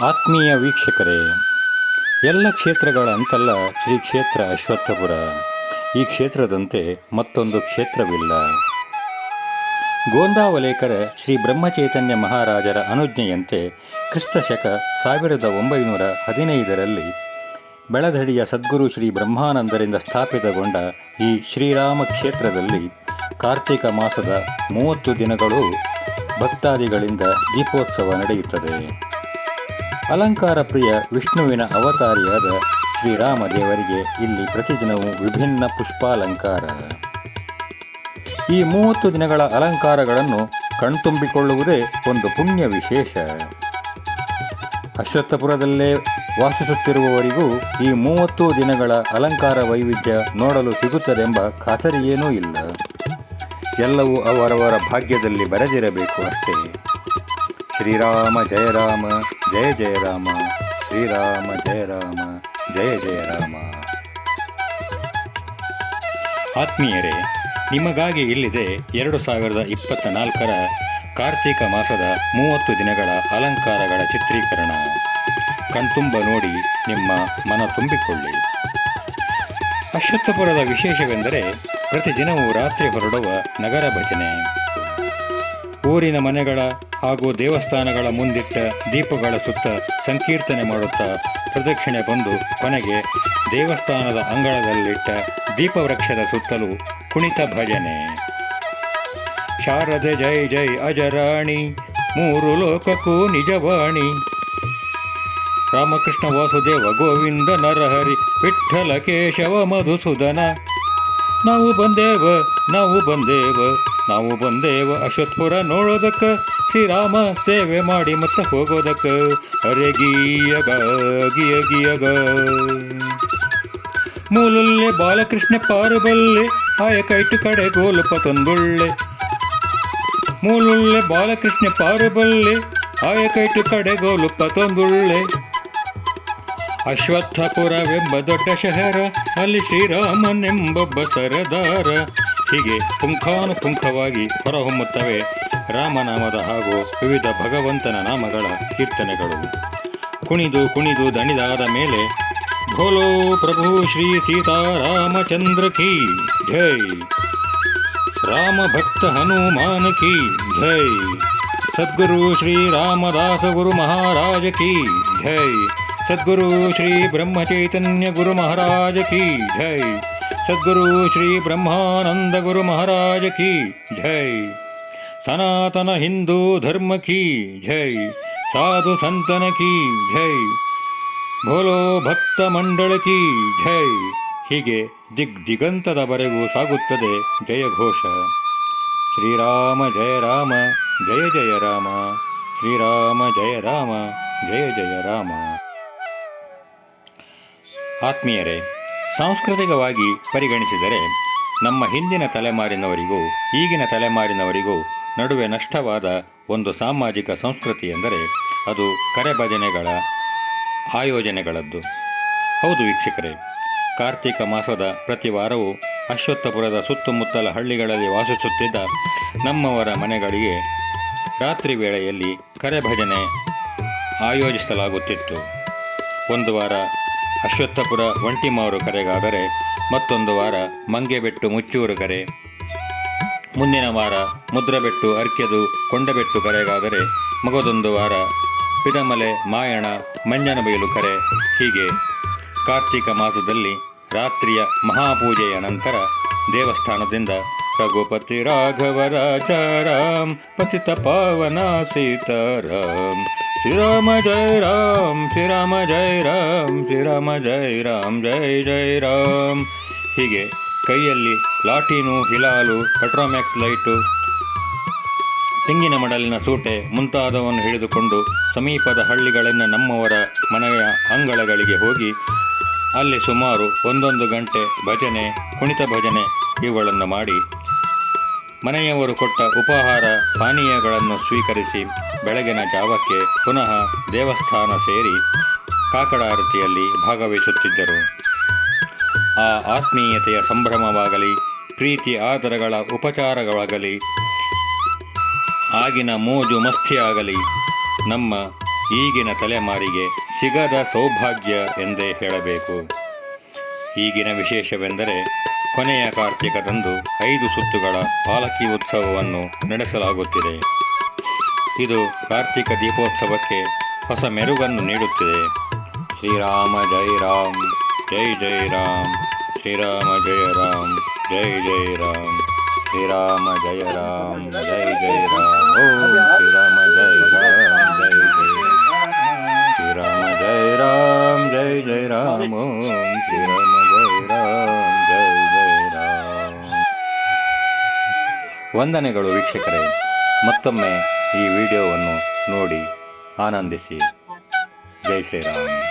ಆತ್ಮೀಯ ವೀಕ್ಷಕರೇ, ಎಲ್ಲ ಕ್ಷೇತ್ರಗಳಂತಲ್ಲ ಶ್ರೀ ಕ್ಷೇತ್ರ ಅಶ್ವತ್ಥಪುರ. ಈ ಕ್ಷೇತ್ರದಂತೆ ಮತ್ತೊಂದು ಕ್ಷೇತ್ರವಿಲ್ಲ. ಗೋಂದಾವಲೇಕರ ಶ್ರೀ ಬ್ರಹ್ಮಚೈತನ್ಯ ಮಹಾರಾಜರ ಅನುಜ್ಞೆಯಂತೆ ಕ್ರಿಸ್ತ ಶಕ ಸಾವಿರದ ಒಂಬೈನೂರ ಹದಿನೈದರಲ್ಲಿ ಬೆಳಧಡಿಯ ಸದ್ಗುರು ಶ್ರೀ ಬ್ರಹ್ಮಾನಂದರಿಂದ ಸ್ಥಾಪಿತಗೊಂಡ ಈ ಶ್ರೀರಾಮ ಕ್ಷೇತ್ರದಲ್ಲಿ ಕಾರ್ತಿಕ ಮಾಸದ ಮೂವತ್ತು ದಿನಗಳು ಭಕ್ತಾದಿಗಳಿಂದ ದೀಪೋತ್ಸವ ನಡೆಯುತ್ತದೆ. ಅಲಂಕಾರ ಪ್ರಿಯ ವಿಷ್ಣುವಿನ ಅವತಾರಿಯಾದ ಶ್ರೀರಾಮ ದೇವರಿಗೆ ಇಲ್ಲಿ ಪ್ರತಿದಿನವೂ ವಿಭಿನ್ನ ಪುಷ್ಪಾಲಂಕಾರ. ಈ ಮೂವತ್ತು ದಿನಗಳ ಅಲಂಕಾರಗಳನ್ನು ಕಣ್ತುಂಬಿಕೊಳ್ಳುವುದೇ ಒಂದು ಪುಣ್ಯ ವಿಶೇಷ. ಅಶ್ವತ್ಥಪುರದಲ್ಲೇ ವಾಸಿಸುತ್ತಿರುವವರಿಗೂ ಈ ಮೂವತ್ತು ದಿನಗಳ ಅಲಂಕಾರ ವೈವಿಧ್ಯ ನೋಡಲು ಸಿಗುತ್ತದೆಂಬ ಖಾತರಿಯೇನೂ ಇಲ್ಲ. ಎಲ್ಲವೂ ಅವರವರ ಭಾಗ್ಯದಲ್ಲಿ ಬರೆದಿರಬೇಕು ಅಷ್ಟೇ. ಶ್ರೀರಾಮ, ಜಯ ರಾಮ, ಜಯ ಜಯ ರಾಮ, ಶ್ರೀರಾಮ, ಜಯ ರಾಮ, ಜಯ ಜಯ ರಾಮ. ಆತ್ಮೀಯರೇ, ನಿಮಗಾಗಿ ಇಲ್ಲಿದೆ ಎರಡು ಸಾವಿರದ ಇಪ್ಪತ್ತ ನಾಲ್ಕರ ಕಾರ್ತಿಕ ಮಾಸದ ಮೂವತ್ತು ದಿನಗಳ ಅಲಂಕಾರಗಳ ಚಿತ್ರೀಕರಣ. ಕಣ್ತುಂಬ ನೋಡಿ ನಿಮ್ಮ ಮನ ತುಂಬಿಕೊಳ್ಳಿ. ಅಶ್ವತ್ಥಪುರದ ವಿಶೇಷವೆಂದರೆ ಪ್ರತಿದಿನವೂ ರಾತ್ರಿ ಹೊರಡುವ ನಗರ ಭಜನೆ. ಊರಿನ ಮನೆಗಳ ಹಾಗೂ ದೇವಸ್ಥಾನಗಳ ಮುಂದಿಟ್ಟ ದೀಪಗಳ ಸುತ್ತ ಸಂಕೀರ್ತನೆ ಮಾಡುತ್ತಾ ಪ್ರದಕ್ಷಿಣೆ ಬಂದು ಕೊನೆಗೆ ದೇವಸ್ಥಾನದ ಅಂಗಳದಲ್ಲಿಟ್ಟ ದೀಪವೃಕ್ಷದ ಸುತ್ತಲೂ ಕುಣಿತ ಭಜನೆ. ಶಾರದೆ ಜೈ ಜೈ ಅಜರಾಣಿ, ಮೂರು ಲೋಕಕ್ಕೂ ನಿಜವಾಣಿ. ರಾಮಕೃಷ್ಣ ವಾಸುದೇವ ಗೋವಿಂದ ನರಹರಿ, ವಿಠ್ಠಲ ಕೇಶವ ಮಧುಸೂದನ ನಾವು ಬಂದೇವ ನಾವು ಬಂದೇವ ನಾವು ಬಂದೇವ ಅಶ್ವತ್ಪುರ ನೋಡೋದಕ್ಕೆ. ಶ್ರೀರಾಮ ಸೇವೆ ಮಾಡಿ ಮತ್ತೆ ಹೋಗೋದಕ್ಕೆ. ಅರೆಗಿಯಗ ಗಿಯಗಿಯಗ ಗಿಯ ಗಿಯಗ ಮೂಲಲ್ಲೇ ಬಾಲಕೃಷ್ಣ ಪಾರಬಲ್ಲೆ, ಆಯ ಕೈಟು ಕಡೆ ಗೋಲುಪ ತಂದುಳ್ಳೆ. ಮೂಲುಳ್ಳೆ ಬಾಲಕೃಷ್ಣ ಪಾರಬಲ್ಲೆ, ಆಯ ಕೈಟು ಕಡೆ ಗೋಲುಪ ತಂದುಳ್ಳೆ. ಅಶ್ವತ್ಥಪುರವೆಂಬ ದೊಡ್ಡ ಶಹರ ಅಲ್ಲಿ ಶ್ರೀರಾಮನೆಂಬೊಬ್ಬ ಸರದಾರ ಹೀಗೆ ಪುಂಖಾನುಪುಂಖವಾಗಿ ಹೊರಹೊಮ್ಮುತ್ತವೆ. ರಾಮನಾಮದ ಹಾಗೂ ವಿವಿಧ ಭಗವಂತನ ನಾಮಗಳ ಕೀರ್ತನೆಗಳು. ಕುಣಿದು ಕುಣಿದು ದಣಿದಾದ ಮೇಲೆ, ಭೋಲೋ ಪ್ರಭು ಶ್ರೀ ಸೀತಾರಾಮಚಂದ್ರ ಕಿ ಜೈ ರಾಮ ಭಕ್ತ ಹನುಮಾನ ಕಿ ಜೈ ಸದ್ಗುರು ಶ್ರೀ ರಾಮದಾಸ ಗುರು ಮಹಾರಾಜ ಕಿ ಜೈ ಸದ್ಗುರು ಶ್ರೀ ಬ್ರಹ್ಮಚೈತನ್ಯ ಗುರು ಮಹಾರಾಜ ಕೀ ಜೈ. ಸದ್ಗುರು ಶ್ರೀ ಬ್ರಹ್ಮಾನಂದ ಗುರು ಮಹಾರಾಜ ಕಿ ಜೈ. ಸನಾತನ ಹಿಂದೂ ಧರ್ಮ ಕಿ ಜೈ. ಸಾಧು ಸಂತನ ಕಿ ಜೈ. ಭೋಲೋ ಭಕ್ತ ಮಂಡಳ ಕಿ ಜೈ. ಹೀಗೆ ದಿಗ್ ದಿಗಂತದವರೆಗೂ ಸಾಗುತ್ತದೆ ಜಯಘೋಷ ಶ್ರೀರಾಮ ಜಯ ರಾಮ, ಜಯ ಜಯ ರಾಮ. ಶ್ರೀರಾಮ ಜಯ ರಾಮ, ಜಯ ಜಯ ರಾಮ. ಆತ್ಮೀಯರೇ, ಸಾಂಸ್ಕೃತಿಕವಾಗಿ ಪರಿಗಣಿಸಿದರೆ ನಮ್ಮ ಹಿಂದಿನ ತಲೆಮಾರಿನವರಿಗೂ ಈಗಿನ ತಲೆಮಾರಿನವರಿಗೂ ನಡುವೆ ನಷ್ಟವಾದ ಒಂದು ಸಾಮಾಜಿಕ ಸಂಸ್ಕೃತಿ ಎಂದರೆ ಅದು ಕರೆಭಜನೆಗಳ ಆಯೋಜನೆಗಳದ್ದು. ಹೌದು ವೀಕ್ಷಕರೇ, ಕಾರ್ತಿಕ ಮಾಸದ ಪ್ರತಿ ವಾರವೂ ಅಶ್ವತ್ಥಪುರದ ಸುತ್ತಮುತ್ತಲ ಹಳ್ಳಿಗಳಲ್ಲಿ ವಾಸಿಸುತ್ತಿದ್ದ ನಮ್ಮವರ ಮನೆಗಳಿಗೆ ರಾತ್ರಿ ವೇಳೆಯಲ್ಲಿ ಕರೆಭಜನೆ ಆಯೋಜಿಸಲಾಗುತ್ತಿತ್ತು. ಒಂದು ವಾರ ಅಶ್ವತ್ಥಪುರ ಒಂಟಿಮಾವರು ಕರೆಗಾದರೆ ಮತ್ತೊಂದು ವಾರ ಮಂಗೆಬೆಟ್ಟು ಮುಚ್ಚೂರು ಕರೆ. ಮುಂದಿನ ವಾರ ಮುದ್ರಬೆಟ್ಟು ಅರ್ಕೆದು ಕೊಂಡಬೆಟ್ಟು ಕರೆಗಾದರೆ ಮಗದೊಂದು ವಾರ ಪಿಡಮಲೆ ಮಾಯಣ ಮಂಜನಬೈಲು ಕರೆ. ಹೀಗೆ ಕಾರ್ತಿಕ ಮಾಸದಲ್ಲಿ ರಾತ್ರಿಯ ಮಹಾಪೂಜೆಯ ನಂತರ ದೇವಸ್ಥಾನದಿಂದ ರಘುಪತಿ ರಾಘವ ರಾಜಾರಾಮ್ ಪತಿತ ಪಾವನ ಸೀತಾರಾಮ್ ಶ್ರೀರಾಮ ಜಯ ರಾಮ್, ಶ್ರೀರಾಮ ಜಯ ರಾಮ್, ಶ್ರೀರಾಮ ಜಯ ರಾಮ್ ಜಯ ಜಯ ರಾಮ್. ಹೀಗೆ ಕೈಯಲ್ಲಿ ಲಾಟೀನು ಹಿಲಾಲು, ಪೆಟ್ರೋಮ್ಯಾಕ್ಸ್ ಲೈಟು, ತೆಂಗಿನ ಮಡಲಿನ ಸೂಟೆ ಮುಂತಾದವನ್ನು ಹಿಡಿದುಕೊಂಡು ಸಮೀಪದ ಹಳ್ಳಿಗಳನ್ನು ನಮ್ಮವರ ಮನೆಯ ಅಂಗಳಗಳಿಗೆ ಹೋಗಿ ಅಲ್ಲಿ ಸುಮಾರು ಒಂದೊಂದು ಗಂಟೆ ಭಜನೆ, ಕುಣಿತ ಭಜನೆ ಇವುಗಳನ್ನು ಮಾಡಿ ಮನೆಯವರು ಕೊಟ್ಟ ಉಪಹಾರ ಪಾನೀಯಗಳನ್ನು ಸ್ವೀಕರಿಸಿ ಬೆಳಗಿನ ಜಾವಕ್ಕೆ ಪುನಃ ದೇವಸ್ಥಾನ ಸೇರಿ ಕಾಕಡಾರತಿಯಲ್ಲಿ ಭಾಗವಹಿಸುತ್ತಿದ್ದರು. ಆ ಆತ್ಮೀಯತೆಯ ಸಂಭ್ರಮವಾಗಲಿ, ಪ್ರೀತಿ ಆದರಗಳ ಉಪಚಾರಗಳಾಗಲಿ, ಆಗಿನ ಮೋಜು ಮಸ್ತಿಯಾಗಲಿ, ನಮ್ಮ ಈಗಿನ ತಲೆಮಾರಿಗೆ ಸಿಗದ ಸೌಭಾಗ್ಯ ಎಂದೇ ಹೇಳಬೇಕು. ಈಗಿನ ವಿಶೇಷವೆಂದರೆ ಕೊನೆಯ ಕಾರ್ತಿಕದಂದು ಐದು ಸುತ್ತುಗಳ ಪಾಲಕಿ ಉತ್ಸವವನ್ನು ನಡೆಸಲಾಗುತ್ತಿದೆ. ಇದು ಕಾರ್ತಿಕ ದೀಪೋತ್ಸವಕ್ಕೆ ಹೊಸ ಮೆರುಗನ್ನು ನೀಡುತ್ತಿದೆ. ಶ್ರೀರಾಮ ಜೈ ರಾಮ್, ಜೈ ಜೈ ರಾಮ್, ಶ್ರೀರಾಮ ಜಯ ರಾಮ್, ಜೈ ಜೈ ರಾಮ್, ಶ್ರೀರಾಮ ಜಯ ರಾಮ್, ಜೈ ಜೈ ರಾಮ್. ಓಂ ವಂದನೆಗಳು ವೀಕ್ಷಕರೇ. ಮತ್ತೊಮ್ಮೆ ಈ ವಿಡಿಯೋವನ್ನು ನೋಡಿ ಆನಂದಿಸಿ. ಜೈ ಶ್ರೀರಾಮ್.